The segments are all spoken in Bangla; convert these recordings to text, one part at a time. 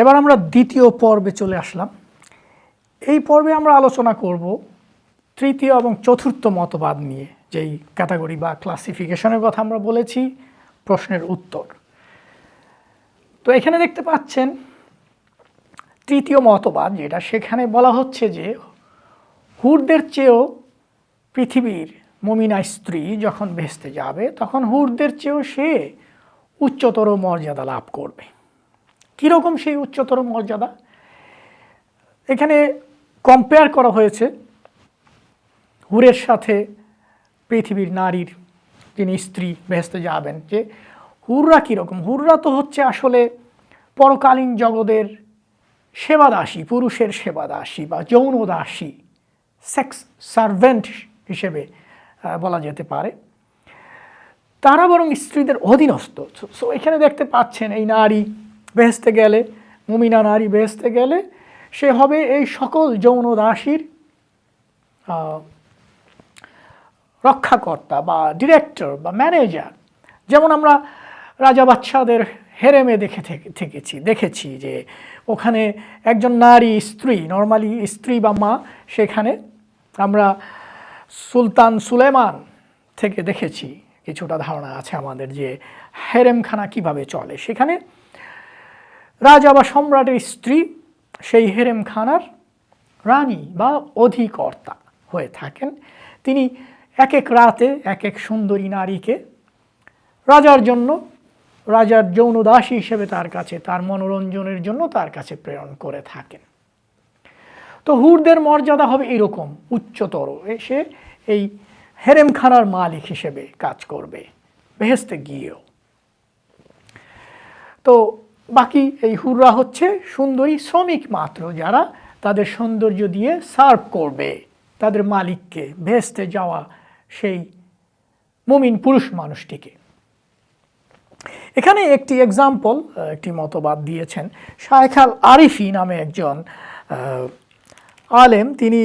এবার আমরা দ্বিতীয় পর্বে চলে আসলাম। এই পর্বে আমরা আলোচনা করব তৃতীয় এবং চতুর্থ মতবাদ নিয়ে, যেই ক্যাটাগরি বা ক্লাসিফিকেশনের কথা আমরা বলেছি, প্রশ্নের উত্তর। তো এখানে দেখতে পাচ্ছেন, তৃতীয় মতবাদ, যেটা সেখানে বলা হচ্ছে যে, হুরদের চেয়েও পৃথিবীর মমিনা স্ত্রী যখন ভেস্তে যাবে, তখন হুরদের চেয়েও সে উচ্চতর মর্যাদা লাভ করবে। কীরকম সেই উচ্চতর মর্যাদা? এখানে কম্পেয়ার করা হয়েছে হুরের সাথে পৃথিবীর নারীর যিনি স্ত্রী ভেস্তে যাবেন, যে হুররা কীরকম? হুররা তো হচ্ছে আসলে পরকালীন জগতের সেবাদাসী, পুরুষের সেবাদাসী বা যৌন দাসী সেক্স সার্ভেন্ট হিসেবে বলা যেতে পারে। তারা বরং স্ত্রীদের অধীনস্থ। সো এখানে দেখতে পাচ্ছেন এই নারী বেহেস্তে গেলে, মুমিনা নারী বেহেস্তে গেলে, সে হবে এই সকল যৌন দাসীর রক্ষাকর্তা বা ডিরেক্টর বা ম্যানেজার যেমন আমরা রাজা বাচ্চাদের হেরেমে দেখে থেকে- থেকেছি, দেখেছি যে ওখানে একজন নারী স্ত্রী নর্মালি স্ত্রী বা মা, সেখানে আমরা সুলতান সুলেমান থেকে দেখেছি। কিছুটা ধারণা আছে আমাদের যে হেরেমখানা কীভাবে চলে। সেখানে রাজা বা সম্রাটের স্ত্রী সেই হেরেমখানার রানী বা অধিকর্তা হয়ে থাকেন। তিনি এক এক রাতে, এক এক সুন্দরী নারীকে রাজার জন্য, রাজার যৌন দাসী হিসেবে তার কাছে, তার মনোরঞ্জনের জন্য তার কাছে প্রেরণ করে থাকেন। তো হুরদের মর্যাদা হবে এরকম, উচ্চতর। এসে এই হেরেমখানার মালিক হিসেবে কাজ করবে বেহেস্তে গিয়েও। তো বাকি এই হুররা হচ্ছে সুন্দরী শ্রমিক মাত্র যারা তাদের সৌন্দর্য দিয়ে সার্ভ করবে, তাদের মালিককে ভেস্তে যাওয়া সেই মুমিন পুরুষ মানুষটিকে। এখানে একটি এক্সাম্পল একটি মতবাদ দিয়েছেন শায়েখ আল আরিফি নামে একজন আলেম। তিনি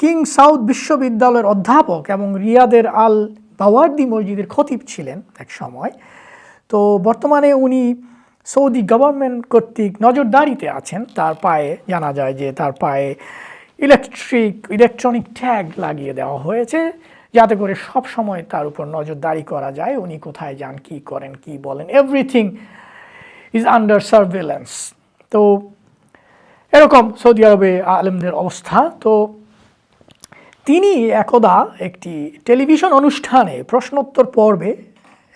কিং সাউথ বিশ্ববিদ্যালয়ের অধ্যাপক এবং রিয়াদের আল বাওয়ার্দি মসজিদের খতিব ছিলেন এক সময়। তো বর্তমানে উনি সৌদি গভর্নমেন্ট কর্তৃক নজরদারিতে আছেন, তার পায়ে জানা যায় যে তার পায়ে ইলেকট্রিক ইলেকট্রনিক ট্যাগ লাগিয়ে দেওয়া হয়েছে, যাতে করে সব সময় তার উপর নজরদারি করা যায়, উনি কোথায় যান, কি করেন, কি বলেন এভরিথিং ইজ আন্ডার সার্ভেলেন্স তো এরকম সৌদি আরবে আলেমদের অবস্থা। তো তিনি একদা একটি টেলিভিশন অনুষ্ঠানে প্রশ্নোত্তর পর্বে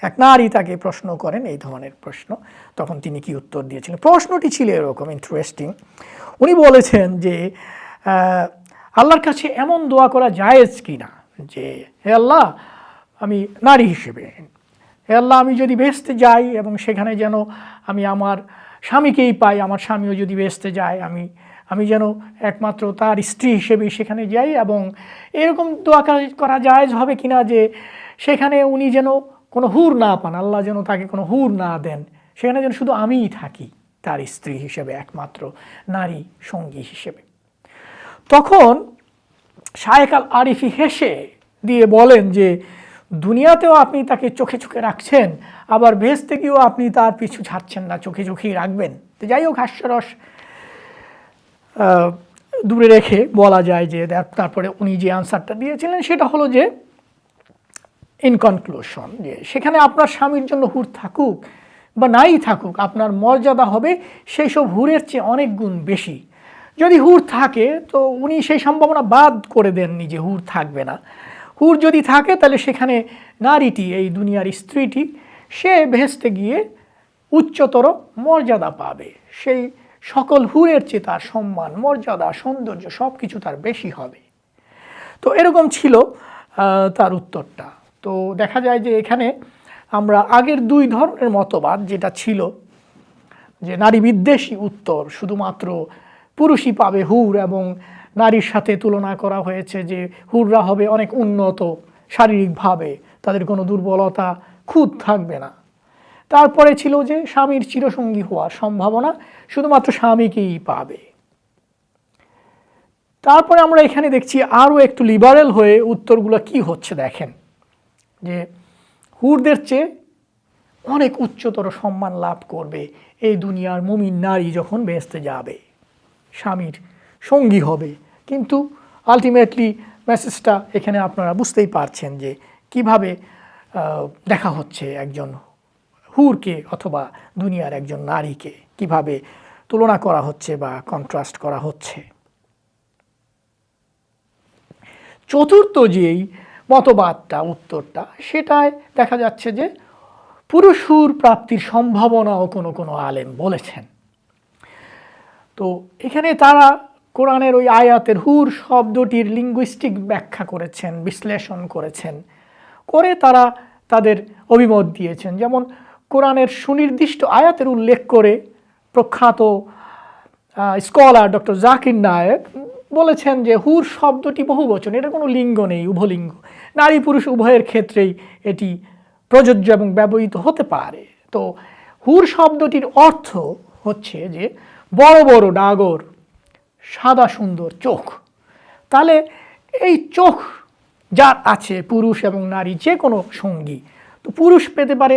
এক নারী তাকে প্রশ্ন করেন এই ধরনের প্রশ্ন। তখন তিনি কি উত্তর দিয়েছিলেন? প্রশ্নটি ছিল এরকম ইন্টারেস্টিং উনি বলেছেন যে আল্লাহর কাছে এমন দোয়া করা জায়েজ কি না যে, হে আল্লাহ, আমি নারী হিসেবে, হে আল্লাহ, আমি যদি বেসতে যাই এবং সেখানে যেন আমি আমার স্বামীকেই পাই, আমার স্বামীও যদি বেসতে যায়, আমি আমি যেন একমাত্র তার স্ত্রী হিসেবেই সেখানে যাই এবং এরকম দোয়া করা জায়েজ হবে কিনা? যে, সেখানে উনি যেন কোনো হুর না পান, আল্লাহ যেন তাকে কোনো হুর না দেন। সেখানে যেন শুধু আমিই থাকি, তার স্ত্রী হিসেবে একমাত্র নারী সঙ্গী হিসেবে। তখন শায়েক আল আরিফি হেসে দিয়ে বলেন যে, দুনিয়াতেও আপনি তাকে চোখে চোখে রাখছেন, আবার ভেস থেকেও আপনি তার পিছু ছাড়ছেন না, চোখে চোখেই রাখবেন। তো যাই হোক, হাস্যরস দূরে রেখে বলা যায় যে তার- তারপরে উনি যে আনসারটা দিয়েছিলেন, সেটা হলো যে ইন কনক্লুশন যে সেখানে আপনার স্বামীর জন্য হুর থাকুক বা নাই থাকুক, আপনার মর্যাদা হবে সেই সব হুরের চেয়ে অনেক গুণ বেশি। যদি হুর থাকে, তো উনি সেই সম্ভাবনা বাদ করে দেননি যে হুর থাকবে না। হুর যদি থাকে, তাহলে সেখানে নারীটি, এই দুনিয়ার স্ত্রীটি, সে ভেস্তে গিয়ে উচ্চতর মর্যাদা পাবে। সেই সকল হুরের চেয়ে তার সম্মান, মর্যাদা, সৌন্দর্য সব কিছু তার বেশি হবে। তো এরকম ছিল তার উত্তরটা। তো দেখা যায় যে এখানে আমরা আগের দুই ধরনের মতবাদ যেটা ছিল যে নারী বিদ্বেষী উত্তর শুধুমাত্র পুরুষই পাবে হুর এবং নারীর সাথে তুলনা করা হয়েছে যে হুররা হবে অনেক উন্নত শারীরিকভাবে, তাদের কোনো দুর্বলতা খুদ থাকবে না। তারপরে ছিল যে স্বামীর চিরসঙ্গী হওয়ার সম্ভাবনা শুধুমাত্র স্বামীকেই পাবে। তারপরে আমরা এখানে দেখছি আরও একটু লিবারেল হয়ে উত্তরগুলো কি হচ্ছে দেখেন। যে হুরদের চেয়ে অনেক উচ্চতর সম্মান লাভ করবে এই দুনিয়ার মুমিন নারী যখন বেহেস্তে যাবে, স্বামীর সঙ্গী হবে। কিন্তু আলটিমেটলি মেসেজটা এখানে আপনারা বুঝতেই পারছেন যে কীভাবে দেখা হচ্ছে একজন হুরকে অথবা দুনিয়ার একজন নারীকে, কীভাবে তুলনা করা হচ্ছে বা কন্ট্রাস্ট করা হচ্ছে। চতুর্থ যেই মতবাদটা, উত্তরটা, সেটায় দেখা যাচ্ছে যে পুরুষুর প্রাপ্তির সম্ভাবনাও কোনো কোনো আলেম বলেছেন। তো এখানে তারা কোরআনের ওই আয়াতের হুর শব্দটির লিঙ্গুইস্টিক ব্যাখ্যা করেছেন, বিশ্লেষণ করেছেন, করে তারা তাদের অভিমত দিয়েছেন। যেমন কোরআনের সুনির্দিষ্ট আয়াতের উল্লেখ করে প্রখ্যাত স্কলার ডক্টর জাকির নায়েক বলেছেন যে হুর শব্দটি বহু বচন এটা কোনো লিঙ্গ নেই, উভলিঙ্গ। নারী পুরুষ উভয়ের ক্ষেত্রেই এটি প্রযোজ্য এবং ব্যবহৃত হতে পারে। তো হুর শব্দটির অর্থ হচ্ছে যে বড় বড় ডাগর, সাদা সুন্দর চোখ। তাহলে এই চোখ যার আছে, পুরুষ এবং নারী, যে কোনো সঙ্গী, তো পুরুষ পেতে পারে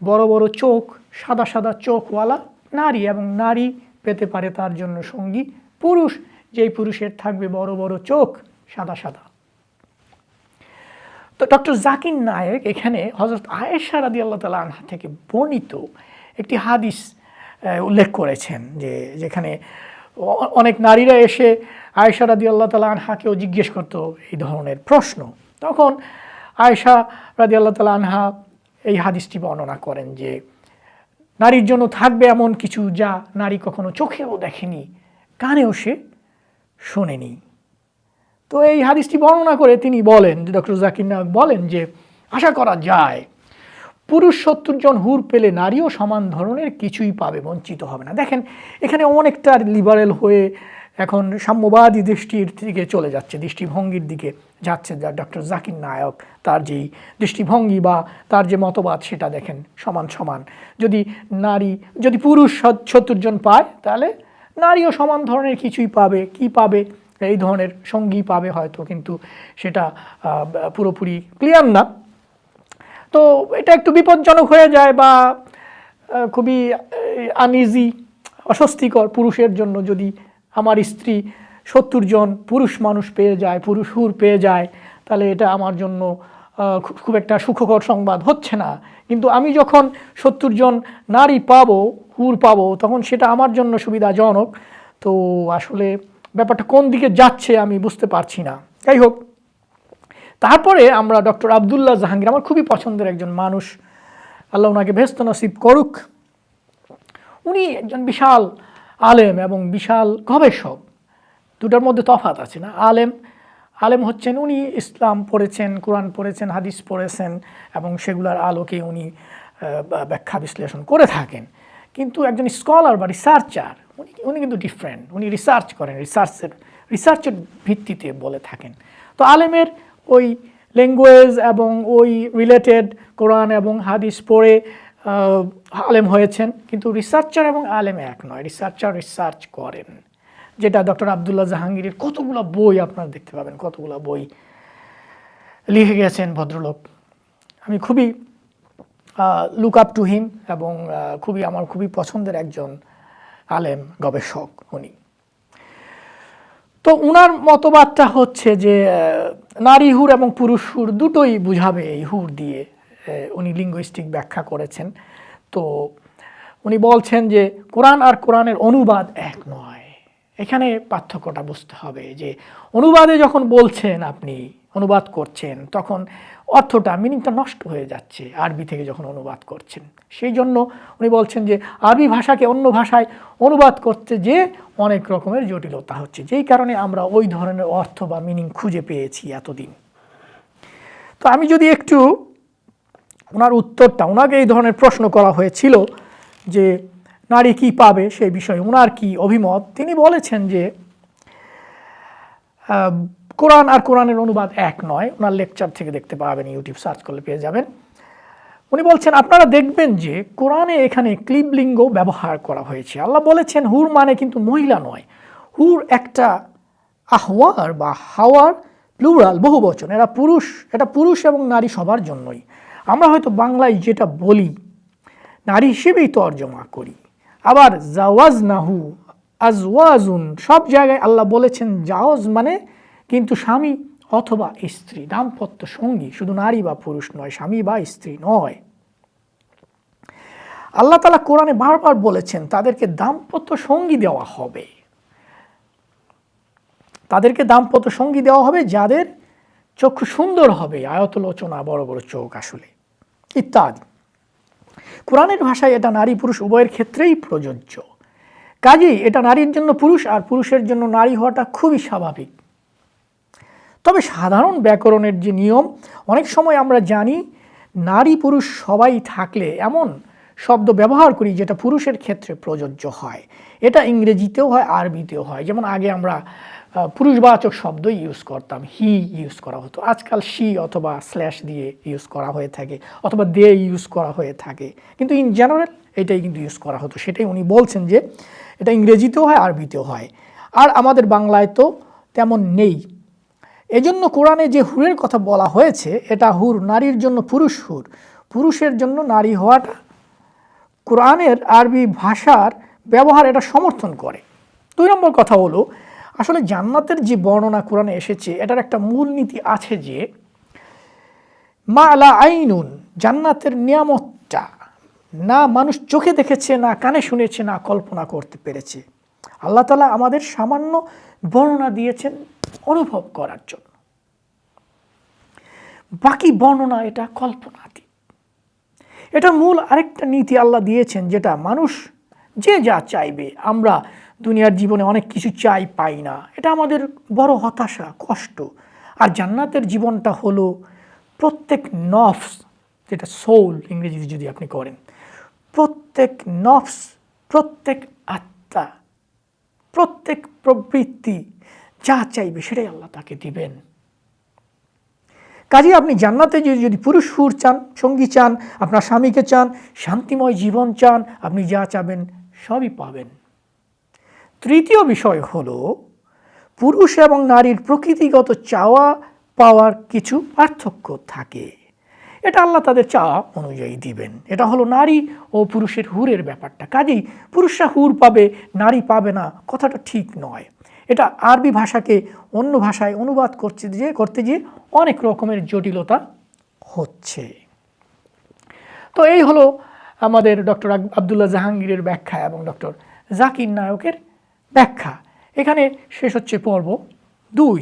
বড় বড় চোখ, সাদা সাদা চোখওয়ালা নারী এবং নারী পেতে পারে তার জন্য সঙ্গী পুরুষ যেই পুরুষের থাকবে বড় বড় চোখ, সাদা সাদা। তো ডক্টর জাকির নায়েক এখানে হজরত আয়েশা রাদি আল্লাহ তালা আনহা থেকে বর্ণিত একটি হাদিস উল্লেখ করেছেন যে যেখানে অনেক নারীরা এসে আয়েশা রাদি আল্লাহ তালা আনহাকেও জিজ্ঞেস করতো এই ধরনের প্রশ্ন। তখন আয়েশা রাদি আল্লাহ তালা আনহা এই হাদিসটি বর্ণনা করেন যে, নারীর জন্য থাকবে এমন কিছু যা নারী কখনো চোখেও দেখেনি, কানেও সে শোনেনি। তো এই হাদিসটি বর্ণনা করে তিনি বলেন, যে ডক্টর জাকির নায়ক বলেন যে, আশা করা যায়, পুরুষ সত্তর জন হুর পেলে নারীও সমান ধরনের কিছুই পাবে, বঞ্চিত হবে না। দেখেন, এখানে অনেকটা লিবারেল হয়ে এখন সাম্যবাদী দৃষ্টির দিকে চলে যাচ্ছে, দৃষ্টিভঙ্গির দিকে যাচ্ছে যা ডক্টর জাকির নায়ক তার যেই দৃষ্টিভঙ্গি বা তার যে মতবাদ সেটা দেখেন সমান সমান। যদি নারী, যদি পুরুষ সত্তর জন পায়, তাহলে নারীও সমান ধরনের কিছুই পাবে, কি পাবে, এই ধরনের সঙ্গী পাবে হয়তো, কিন্তু সেটা পুরোপুরি ক্লিয়ার না। তো এটা একটু বিপজ্জনক হয়ে যায় বা খুবই আনইজি অস্বস্তিকর পুরুষের জন্য যদি আমার স্ত্রী সত্তর জন পুরুষ মানুষ পেয়ে যায়, পুরুষ হুর পেয়ে যায়, তাহলে এটা আমার জন্য খুব একটা সুখকর সংবাদ হচ্ছে না। কিন্তু আমি যখন সত্তর জন নারী পাবো, হুর পাবো, তখন সেটা আমার জন্য সুবিধাজনক। তো আসলে ব্যাপারটা কোন দিকে যাচ্ছে আমি বুঝতে পারছি না। যাই হোক, তারপরে আমরা ডক্টর আবদুল্লাহ জাহাঙ্গীর, আমার খুবই পছন্দের একজন মানুষ, আল্লাহ ওনাকে ভেস্ত নসিব করুক। উনি একজন বিশাল আলেম এবং বিশাল গবেষক। দুটার মধ্যে তফাৎ আছে না? আলেম আলেম হচ্ছেন, উনি ইসলাম পড়েছেন, কোরআন পড়েছেন, হাদিস পড়েছেন এবং সেগুলোর আলোকে উনি ব্যাখ্যা বিশ্লেষণ করে থাকেন। কিন্তু একজন স্কলার বা রিসার্চার, উনি উনি কিন্তু ডিফারেন্ট উনি রিসার্চ করেন রিসার্চের রিসার্চের ভিত্তিতে বলে থাকেন। তো আলেমের ওই ল্যাঙ্গুয়েজ এবং ওই রিলেটেড কোরআন এবং হাদিস পড়ে আলেম হয়েছেন। কিন্তু রিসার্চার এবং আলেম এক নয় রিসার্চার রিসার্চ করেন। যেটা ডক্টর আবদুল্লাহ জাহাঙ্গীরের কতগুলো বই আপনারা দেখতে পাবেন, কতগুলো বই লিখে গেছেন ভদ্রলোক। আমি খুবই লুক আপ টু হিম এবং খুবই, আমার খুবই পছন্দের একজন আলেম গবেষক উনি। তো উনার মতবাদটা হচ্ছে যে নারী হুর এবং পুরুষ হুর দুটোই বুঝাবে এই হুর দিয়ে উনি লিঙ্গুইস্টিক ব্যাখ্যা করেছেন। তো উনি বলছেন যে, কোরআন আর কোরআনের অনুবাদ এক নয়। এখানে পার্থক্যটা বুঝতে হবে যে অনুবাদে যখন বলছেন আপনি, অনুবাদ করছেন, তখন অর্থটা মিনিংটা নষ্ট হয়ে যাচ্ছে আরবি থেকে যখন অনুবাদ করছেন। সেই জন্য উনি বলছেন যে আরবি ভাষাকে অন্য ভাষায় অনুবাদ করতে যে অনেক রকমের জটিলতা হচ্ছে। যেই কারণে আমরা ওই ধরনের অর্থ বা মিনিং খুঁজে পেয়েছি এতদিন। তো আমি যদি একটু ওনার উত্তরটা, ওনাকে এই ধরনের প্রশ্ন করা হয়েছিল যে নারী কি পাবে সেই বিষয়ে ওনার কি অভিমত? তিনি বলেছেন যে কোরআন আর কোরআনের অনুবাদ এক নয়। ওনার লেকচার থেকে দেখতে পাবেন, ইউটিউব সার্চ করলে পেয়ে যাবেন। উনি বলছেন, আপনারা দেখবেন যে কোরআনে এখানে ক্লিবলিঙ্গ ব্যবহার করা হয়েছে। আল্লাহ বলেছেন, হুর মানে কিন্তু মহিলা নয়। হুর একটা আহওয়ার বা হাওয়ার, প্লুরাল বহুবচন এরা পুরুষ, এটা পুরুষ এবং নারী সবার জন্যই। আমরা হয়তো বাংলায় যেটা বলি, নারী হিসেবেই তর্জমা করি। আবার জাওয়াজ নাহু আজওয়াজুন, সব জায়গায় আল্লাহ বলেছেন জাওয়াজ মানে কিন্তু স্বামী অথবা স্ত্রী, দাম্পত্য সঙ্গী, শুধু নারী বা পুরুষ নয়, স্বামী বা স্ত্রী নয়। আল্লাহ তালা কোরআনে বারবার বলেছেন, তাদেরকে দাম্পত্য সঙ্গী দেওয়া হবে। তাদেরকে দাম্পত্য সঙ্গী দেওয়া হবে যাদের চক্ষু সুন্দর হবে, আয়তলোচনা, বড় বড় চোখ আসলে, ইত্যাদি। কোরআনের ভাষায় এটা নারী পুরুষ উভয়ের ক্ষেত্রেই প্রযোজ্য। কাজেই এটা নারীর জন্য পুরুষ আর পুরুষের জন্য নারী হওয়াটা খুবই স্বাভাবিক। তবে সাধারণ ব্যাকরণের যে নিয়ম, অনেক সময় আমরা জানি নারী পুরুষ সবাই থাকলে এমন শব্দ ব্যবহার করি যেটা পুরুষের ক্ষেত্রে প্রযোজ্য হয়। এটা ইংরেজিতেও হয়, আরবিতেও হয়। যেমন আগে আমরা পুরুষবাচক শব্দ ইউজ করতাম হি ইউজ করা হতো। আজকাল শি অথবা স্ল্যাশ দিয়ে ইউজ করা হয়ে থাকে, অথবা দে ইউজ করা হয়ে থাকে। কিন্তু ইন জেনারেল এটাই কিন্তু ইউজ করা হতো। সেটাই উনি বলছেন যে এটা ইংরেজিতেও হয়, আরবিতেও হয়। আর আমাদের বাংলায় তো তেমন নেই। এজন্য কোরআনে যে হুরের কথা বলা হয়েছে, এটা হুর নারীর জন্য পুরুষ হুর। পুরুষের জন্য নারী হওয়াটা কোরআনের আরবি ভাষার ব্যবহার এটা সমর্থন করে। দুই নম্বর কথা হলো আসলে জান্নাতের যে বর্ণনা কোরআনে এসেছে, এটার একটা মূলনীতি আছে যে, মা আলা আইনুন, জান্নাতের নিয়ামতটা না মানুষ চোখে দেখেছে, না কানে শুনেছে, না কল্পনা করতে পেরেছে। আল্লাহ তালা আমাদের সামান্য বর্ণনা দিয়েছেন অনুভব করার জন্য। বাকি বর্ণনা এটা কল্পনাতীত। এটা মূল আরেকটা নীতি আল্লাহ দিয়েছেন, যেটা মানুষ যে যা চাইবে, আমরা দুনিয়ার জীবনে অনেক কিছু চাই, পাই না। এটা আমাদের বড় হতাশা, কষ্ট। আর জান্নাতের জীবনটা হলো প্রত্যেক নফস, যেটা সোল ইংরেজিতে যদি আপনি করেন, প্রত্যেক নফস, প্রত্যেক আত্মা, প্রত্যেক প্রবৃত্তি যা চাইবে সেটাই আল্লাহ তাকে দিবেন। কাজে আপনি জান্নাতে যদি যদি পুরুষ সুর চান, সঙ্গী চান, আপনার স্বামীকে চান, শান্তিময় জীবন চান, আপনি যা চাবেন সবই পাবেন। তৃতীয় বিষয় হল, পুরুষ এবং নারীর প্রকৃতিগত চাওয়া পাওয়ার কিছু পার্থক্য থাকে। এটা আল্লাহ তাদের চাওয়া অনুযায়ী দিবেন। এটা হলো নারী ও পুরুষের হুরের ব্যাপারটা। কাজেই পুরুষরা হুর পাবে, নারী পাবে না, কথাটা ঠিক নয়। এটা আরবি ভাষাকে অন্য ভাষায় অনুবাদ করতে যে, করতে গিয়ে অনেক রকমের জটিলতা হচ্ছে। তো এই হলো আমাদের ডক্টর আবদুল্লাহ জাহাঙ্গীরের ব্যাখ্যা এবং ডক্টর জাকির নায়কের ব্যাখ্যা। এখানে শেষ হচ্ছে পর্ব দুই।